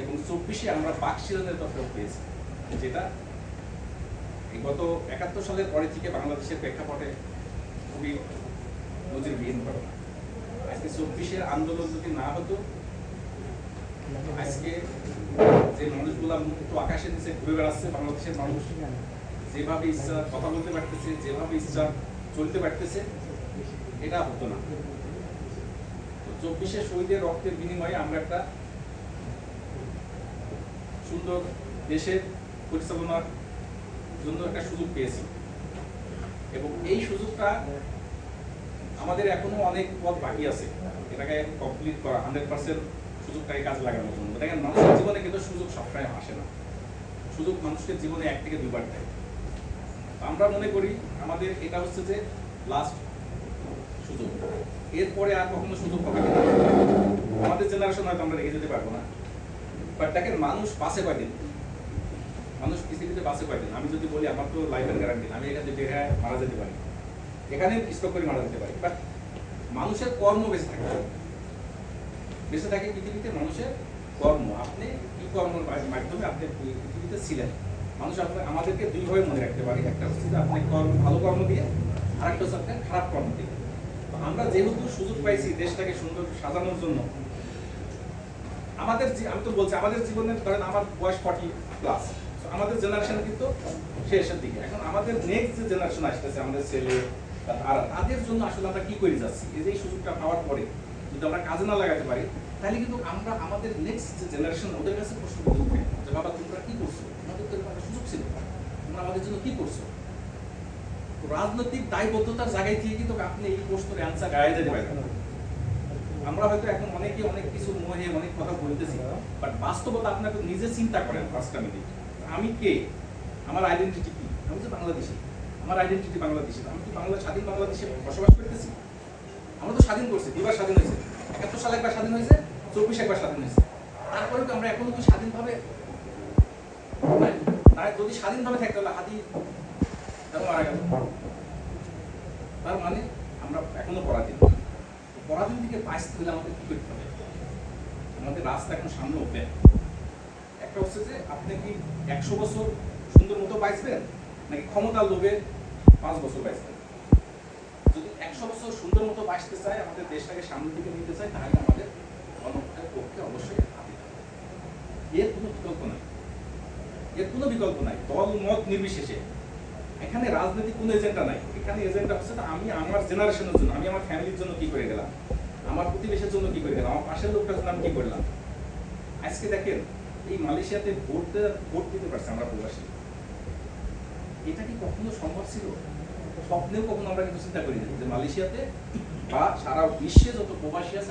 এবং চব্বিশে আমরা বাকশিলনের তথ্য পেয়েছি, যেটা গত একাত্তর সালের পরে থেকে বাংলাদেশের প্রেক্ষাপটে খুবই নজিরবিহীন ঘটনা আজকে চব্বিশের আন্দোলন যদি না হতো, আজকে যে মানুষগুলা মুক্ত আকাশের নিচে ঘুরে বেড়াচ্ছে, বাংলাদেশের মানুষ যেভাবে ইচ্ছা কথা বলতে পারতেছে, যেভাবে ইচ্ছা চলতে পারতেছে, এটা হতো না। তো চব্বিশে শহীদের রক্তের বিনিময়ে আমরা একটা সুন্দর দেশের পরিচালনার জন্য একটা সুযোগ পেয়েছি। এবং এই সুযোগটা আমাদের এখনও অনেক পথ বাকি আছে। এটাকে কমপ্লিট করা হান্ড্রেড পার্সেন্ট সুযোগটাকে কাজে লাগানোর জন্য। দেখেন, মানুষের জীবনে কিন্তু সুযোগ সবসময় আসে না। সুযোগ মানুষের জীবনে এক থেকে দুবার দেয়। আমরা মনে করি আমাদের এটা হচ্ছে যে লাস্ট সুযোগ। এরপরে আর কখনো সুযোগ হবে আমাদের জেনারেশন হয়তো আমরা রেখে যেতে পারব না। বাট দেখেন, মানুষ বাসে কয়দিন? মানুষ পৃথিবীতে বাসে কয়দিন? আমি যদি বলি, আমার তো লাইফের গ্যারান্টি আমি এখান থেকে বের মারা যেতে পারি। এখানে স্টক করে মারা যেতে পারি। বাট মানুষের কর্ম বেঁচে থাকে। বেঁচে থাকে পৃথিবীতে মানুষের কর্ম। আপনি কি কর্মের মাধ্যমে আপনি পৃথিবীতে ছিলেন? মানুষ আপনার আমাদেরকে দুইভাবে মনে রাখতে পারে। একটা হচ্ছে যে আপনি কর্ম ভালো কর্ম দিয়ে, আরেকটা হচ্ছে আপনার খারাপ কর্ম দিয়ে। আমরা যেহেতু সুযোগ পাইছি দেশটাকে সুন্দর সাজানোর জন্য আমাদের আমি তো বলছি, আমাদের জীবনে ধরেন আমার বয়স ফর্টি প্লাস আমাদের জেনারেশন কিন্তু শেষের দিকে। এখন আমাদের নেক্সট যে জেনারেশন আসতেছে, আমাদের ছেলে তারা, তাদের জন্য আসলে আমরা কি করে যাচ্ছি? এই যে সুযোগটা পাওয়ার পরে যদি আমরা কাজে না লাগাতে পারি, তাহলে কিন্তু আমরা আমাদের নেক্সট যে জেনারেশন ওদের কাছে প্রশ্ন করতে পারি যে, বাবা, তোমরা কি করছ? আমাদের তো একটা সুযোগ ছিল। তোমরা আমাদের জন্য কি করছ? রাজনৈতিক দায়বদ্ধতার জায়গায় থেকে কিন্তু আপনি এই প্রশ্নের অ্যান্সার গায়ে যেতে পারেন আমরা হয়তো এখন অনেকে অনেক কিছু মোহে, অনেক কথা বলতেছি বাট বাস্তবতা আপনাকে নিজে চিন্তা করেন পাঁচটা মিনিট আমি কে? আমার আইডেন্টিটি কি? আমি তো বাংলাদেশি। আমার আইডেন্টিটি বাংলাদেশি। আমি কি বাংলা, স্বাধীন বাংলাদেশে বসবাস করতেছি? আমরা তো স্বাধীন করছি দুবার স্বাধীন হয়েছে। একাত্তর সালে একবার স্বাধীন হয়েছে, চব্বিশ একবার স্বাধীন হয়েছে। তারপরে তো আমরা এখনও কি স্বাধীনভাবে? যদি স্বাধীনভাবে থাকতে হলে হাতি মারা গেল। তার মানে আমরা এখনও পরাধীন। পরাধীন থেকে বাঁচতে হলে আমাদের কি করতে হবে? আমাদের রাস্তা এখন সামনে ওপেন। একটা হচ্ছে যে আপনি কি একশো বছর সুন্দর মতো বাঁচবেন নাকি ক্ষমতার লোভে পাঁচ বছর বাঁচবেন যদি একশো বছর সুন্দর মতো বাঁচতে চাই আমাদের দেশটাকে সামনের দিকে নিতে চাই তাহলে আমাদের গণভোটের পক্ষে অবশ্যই হাতে এর কোনো বিকল্প নাই। এর কোনো বিকল্প নাই। দল, মত নির্বিশেষে। এখানে রাজনৈতিক কোনো এজেন্ডা নাই। এখানে এজেন্ডা হচ্ছে আমি আমার জেনারেশনের জন্য, আমি আমার ফ্যামিলির জন্য কি করে গেলাম? আমার প্রতিবেশের জন্য কি করে গেলাম? আমার পাশের লোকটার জন্য আমি কি করলাম? আজকে দেখেন, এই মালয়েশিয়াতে ভোট ভোট দিতে পারছে আমরা প্রবাসী। এটা কি কখনো সম্ভব ছিল? স্বপ্নেও কখনো আমরা কিন্তু চিন্তা করি না যে মালয়েশিয়াতে বা সারা বিশ্বে যত প্রবাসী আছে